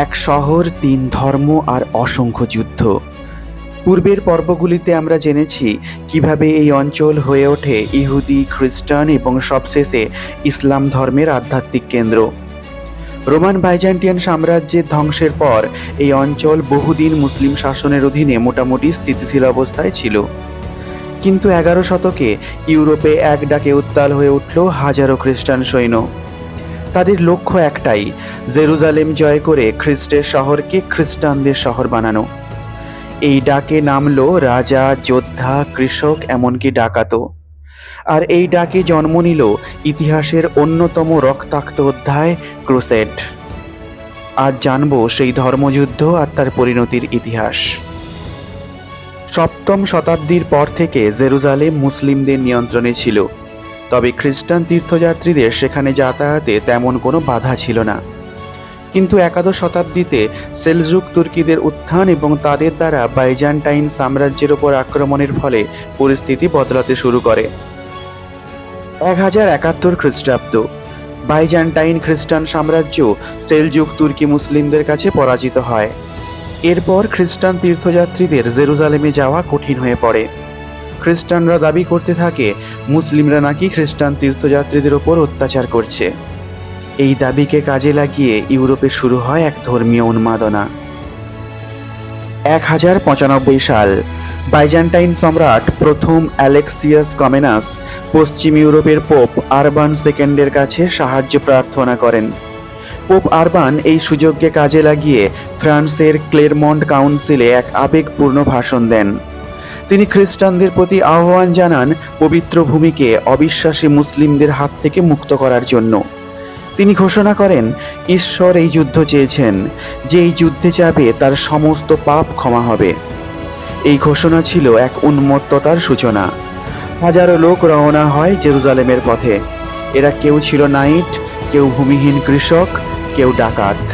এক শহর, তিন ধর্ম আর অসংখ্য যুদ্ধ। পূর্বের পর্বগুলিতে আমরা জেনেছি কীভাবে এই অঞ্চল হয়ে ওঠে ইহুদি, খ্রিস্টান এবং সবশেষে ইসলাম ধর্মের আধ্যাত্মিক কেন্দ্র। রোমান বাইজান্টিয়ান সাম্রাজ্যের ধ্বংসের পর এই অঞ্চল বহুদিন মুসলিম শাসনের অধীনে মোটামুটি স্থিতিশীল অবস্থায় ছিল। কিন্তু এগারো শতকে ইউরোপে এক ডাকে উত্তাল হয়ে উঠল হাজারো খ্রিস্টান সৈন্য। তাদের লক্ষ্য একটাই, জেরুজালেম জয় করে খ্রিস্টের শহরকে খ্রিস্টানদের শহর বানানো। এই ডাকে নামলো রাজা, যোদ্ধা, কৃষক, এমনকি ডাকাতও। আর এই ডাকে জন্ম নিল ইতিহাসের অন্যতম রক্তাক্ত অধ্যায়, ক্রুসেড। আজ জানব সেই ধর্মযুদ্ধ আর তার পরিণতির ইতিহাস। সপ্তম শতাব্দীর পর থেকে জেরুজালেম মুসলিমদের নিয়ন্ত্রণে ছিল। তবে খ্রিস্টান তীর্থযাত্রীদের সেখানে যাতায়াতে তেমন কোনো বাধা ছিল না। কিন্তু একাদশ শতাব্দীতে সেলজুক তুর্কিদের উত্থান এবং তাদের দ্বারা বাইজান্টাইন সাম্রাজ্যের ওপর আক্রমণের ফলে পরিস্থিতি বদলাতে শুরু করে। এক হাজার একাত্তর খ্রিস্টাব্দ, বাইজান্টাইন খ্রিস্টান সাম্রাজ্য সেলজুক তুর্কি মুসলিমদের কাছে পরাজিত হয়। এরপর খ্রিস্টান তীর্থযাত্রীদের জেরুজালেমে যাওয়া কঠিন হয়ে পড়ে। খ্রিস্টানরা দাবি করতে থাকে, মুসলিমরা নাকি খ্রিস্টান তীর্থযাত্রীদের ওপর অত্যাচার করছে। এই দাবিকে কাজে লাগিয়ে ইউরোপে শুরু হয় এক ধর্মীয় উন্মাদনা। এক হাজার পঁচানব্বই সাল, বাইজান্টাইন সম্রাট প্রথম অ্যালেক্সিয়াস কমেনাস পশ্চিম ইউরোপের পোপ আরবান সেকেন্ডের কাছে সাহায্য প্রার্থনা করেন। পোপ আরবান এই সুযোগকে কাজে লাগিয়ে ফ্রান্সের ক্লেরমন্ট কাউন্সিলে এক আবেগপূর্ণ ভাষণ দেন। তিনি খ্রিস্টানদের প্রতি আহ্বান জানান পবিত্র ভূমিকে অবিশ্বাসী মুসলিমদের হাত থেকে মুক্ত করার জন্য। তিনি ঘোষণা করেন, ঈশ্বর এই যুদ্ধ চেয়েছেন, যে এই যুদ্ধে যাবে তার সমস্ত পাপ ক্ষমা হবে। এই ঘোষণা ছিল এক উন্মত্ততার সূচনা। হাজারো লোক রওনা হয় জেরুজালেমের পথে। এরা কেউ ছিল নাইট, কেউ ভূমিহীন কৃষক, কেউ ডাকাত।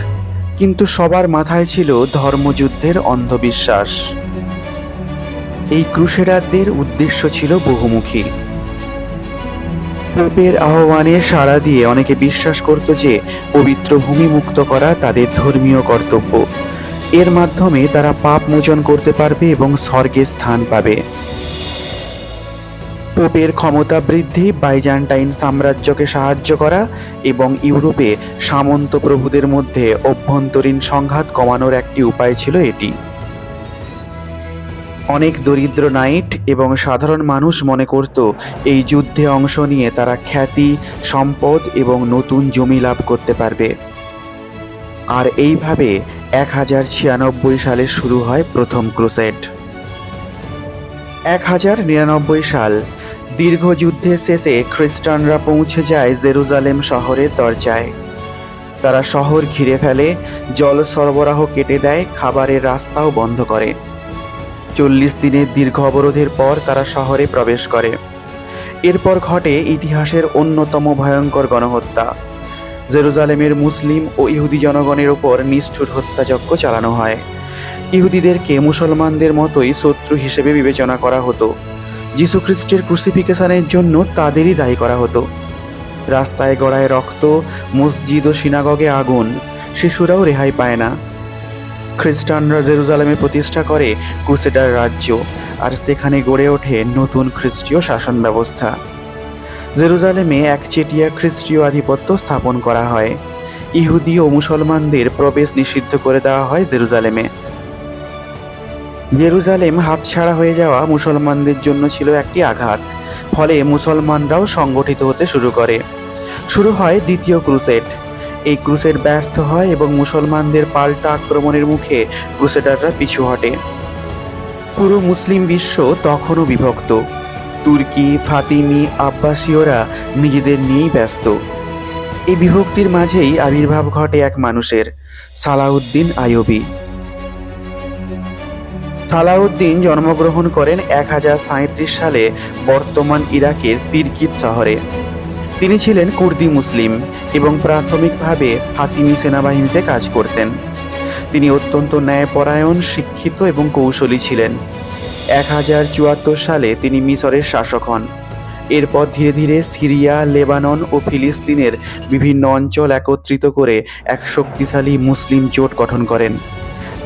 কিন্তু সবার মাথায় ছিল ধর্মযুদ্ধের অন্ধবিশ্বাস। এই ক্রুসেডারদের উদ্দেশ্য ছিল বহুমুখী। পোপের আহ্বানে সাড়া দিয়ে অনেকে বিশ্বাস করত যে পবিত্র ভূমি মুক্ত করা তাদের ধর্মীয় কর্তব্য। এর মাধ্যমে তারা পাপ মোচন করতে পারবে এবং স্বর্গে স্থান পাবে। পোপের ক্ষমতা বৃদ্ধি বাইজান্টাইন সাম্রাজ্যকে সাহায্য করা এবং ইউরোপে সামন্ত প্রভুদের মধ্যে অভ্যন্তরীণ সংঘাত কমানোর একটি উপায় ছিল এটি। অনেক দরিদ্র নাইট এবং সাধারণ মানুষ মনে করত, এই যুদ্ধে অংশ নিয়ে তারা খ্যাতি, সম্পদ এবং নতুন জমি লাভ করতে পারবে। আর এইভাবে এক হাজার ছিয়ানব্বই সালে শুরু হয় প্রথম ক্রুসেড। এক হাজার নিরানব্বই সাল দীর্ঘ যুদ্ধের শেষে খ্রিস্টানরা পৌঁছে যায় জেরুজালেম শহরের দরজায়। তারা শহর ঘিরে ফেলে, জল সরবরাহ কেটে দেয়, খাবারের রাস্তাও বন্ধ করে। চল্লিশ দিনের দীর্ঘ অবরোধের পর তারা শহরে প্রবেশ করে। এরপর ঘটে ইতিহাসের অন্যতম ভয়ঙ্কর গণহত্যা। জেরুজালেমের মুসলিম ও ইহুদি জনগণের ওপর নিষ্ঠুর হত্যাযজ্ঞ চালানো হয়। ইহুদিদেরকে মুসলমানদের মতোই শত্রু হিসেবে বিবেচনা করা হতো। যীশুখ্রিস্টের ক্রুসিফিকেশনের জন্য তাদেরই দায়ী করা হতো। রাস্তায় গড়ায় রক্ত, মসজিদ ও সিনাগগে আগুন, শিশুরাও রেহাই পায় না। খ্রিস্টানরা জেরুজালেমে প্রতিষ্ঠা করে ক্রুসেডার রাজ্য, আর সেখানে গড়ে ওঠে নতুন খ্রিস্টীয় শাসন ব্যবস্থা জেরুজালেমে একচেটিয়া খ্রিস্টীয় আধিপত্য স্থাপন করা হয়। ইহুদি ও মুসলমানদের প্রবেশ নিষিদ্ধ করে দেওয়া হয় জেরুজালেমে। জেরুজালেম হাতছাড়া হয়ে যাওয়া মুসলমানদের জন্য ছিল একটি আঘাত, ফলে মুসলমানরাও সংগঠিত হতে শুরু করে। শুরু হয় দ্বিতীয় ক্রুসেড। এই ক্রুসেড ব্যর্থ হয় এবং মুসলমানদের পাল্টা আক্রমণের মুখে ক্রুসেডাররা পিছু হটে। পুরো মুসলিম বিশ্ব তখনও বিভক্ত। তুর্কি, ফাতিমি, আব্বাসীয়রা নিজেদের নিয়েই ব্যস্ত। এই বিভক্তির মাঝেই আবির্ভাব ঘটে এক মানুষের, সালাউদ্দিন আইয়ুবী। সালাউদ্দিন জন্মগ্রহণ করেন এক সালে বর্তমান ইরাকের তিরকিত শহরে। তিনি ছিলেন কুর্দি মুসলিম এবং প্রাথমিকভাবে ফাতিমি সেনাবাহিনীতে কাজ করতেন। তিনি অত্যন্ত ন্যায়পরায়ণ, শিক্ষিত এবং কৌশলী ছিলেন। এক হাজার চুয়াত্তর সালে তিনি মিশরের শাসক হন। এরপর ধীরে ধীরে সিরিয়া, লেবানন ও ফিলিস্তিনের বিভিন্ন অঞ্চল একত্রিত করে এক শক্তিশালী মুসলিম জোট গঠন করেন।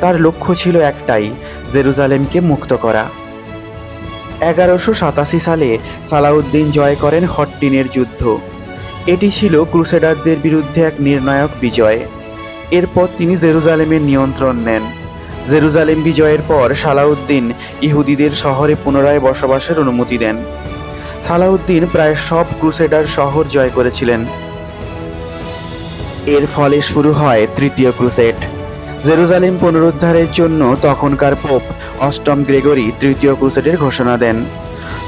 তার লক্ষ্য ছিল একটাই, জেরুজালেমকে মুক্ত করা। এগারোশো সাতাশি সালে সালাউদ্দিন জয় করেন হট্টিনের যুদ্ধ। এটি ছিল ক্রুসেডারদের বিরুদ্ধে এক নির্ণায়ক বিজয়। এরপর তিনি জেরুজালেমের নিয়ন্ত্রণ নেন। জেরুজালেম বিজয়ের পর সালাউদ্দিন ইহুদিদের শহরে পুনরায় বসবাসের অনুমতি দেন। সালাউদ্দিন প্রায় সব ক্রুসেডার শহর জয় করেছিলেন। এর ফলে শুরু হয় তৃতীয় ক্রুসেড। জেরুজালেম পুনরুদ্ধারের জন্য তখনকার পোপ অষ্টম গ্রেগরি তৃতীয় ক্রুসেডের ঘোষণা দেন।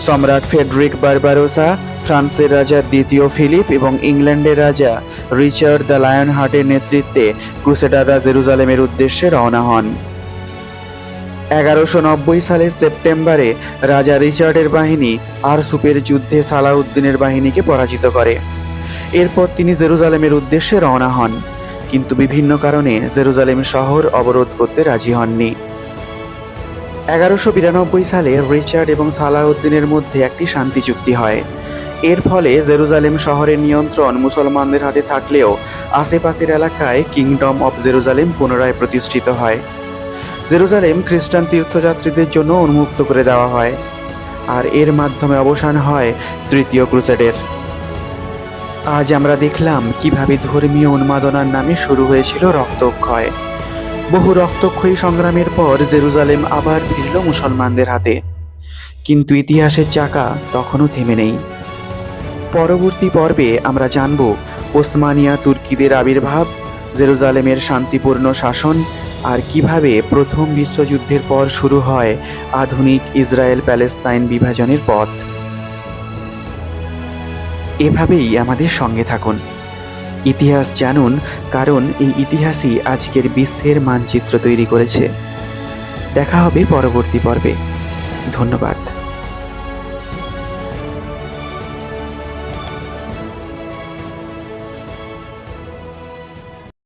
সম্রাট ফেডরিক বারবারোসা, ফ্রান্সের রাজা দ্বিতীয় ফিলিপ এবং ইংল্যান্ডের রাজা রিচার্ড দ্য লায়ন হার্টের নেতৃত্বে ক্রুসেডাররা জেরুজালেমের উদ্দেশ্যে রওনা হন। এগারোশো নব্বই সালের সেপ্টেম্বরে রাজা রিচার্ডের বাহিনী আরসুপের যুদ্ধে সালাউদ্দিনের বাহিনীকে পরাজিত করে। এরপর তিনি জেরুজালেমের উদ্দেশ্যে রওনা হন। কিন্তু বিভিন্ন কারণে জেরুজালেম শহর অবরোধ করতে রাজি হননি। এগারোশো বিরানব্বই সালে রিচার্ড এবং সালাউদ্দিনের মধ্যে একটি শান্তি চুক্তি হয়। এর ফলে জেরুজালেম শহরের নিয়ন্ত্রণ মুসলমানদের হাতে থাকলেও আশেপাশের এলাকায় কিংডম অব জেরুজালেম পুনরায় প্রতিষ্ঠিত হয়। জেরুজালেম খ্রিস্টান তীর্থযাত্রীদের জন্য উন্মুক্ত করে দেওয়া হয়। আর এর মাধ্যমে অবসান হয় তৃতীয় ক্রুসেডের। আজ আমরা দেখলাম কীভাবে ধর্মীয় উন্মাদনার নামে শুরু হয়েছিল রক্তক্ষয়। বহু রক্তক্ষয়ী সংগ্রামের পর জেরুজালেম আবার ফিরল মুসলমানদের হাতে। কিন্তু ইতিহাসের চাকা তখনও থেমে নেই। পরবর্তী পর্বে আমরা জানব ওসমানিয়া তুর্কিদের আবির্ভাব, জেরুজালেমের শান্তিপূর্ণ শাসন আর কীভাবে প্রথম বিশ্বযুদ্ধের পর শুরু হয় আধুনিক ইসরায়েল প্যালেস্তাইন বিভাজনের পথ। এভাবেই আমাদের সঙ্গে থাকুন। ইতিহাস জানুন, কারণ এই ইতিহাসই আজকের বিশ্বের মানচিত্র তৈরি করেছে। দেখা হবে পরবর্তী পর্বে। ধন্যবাদ।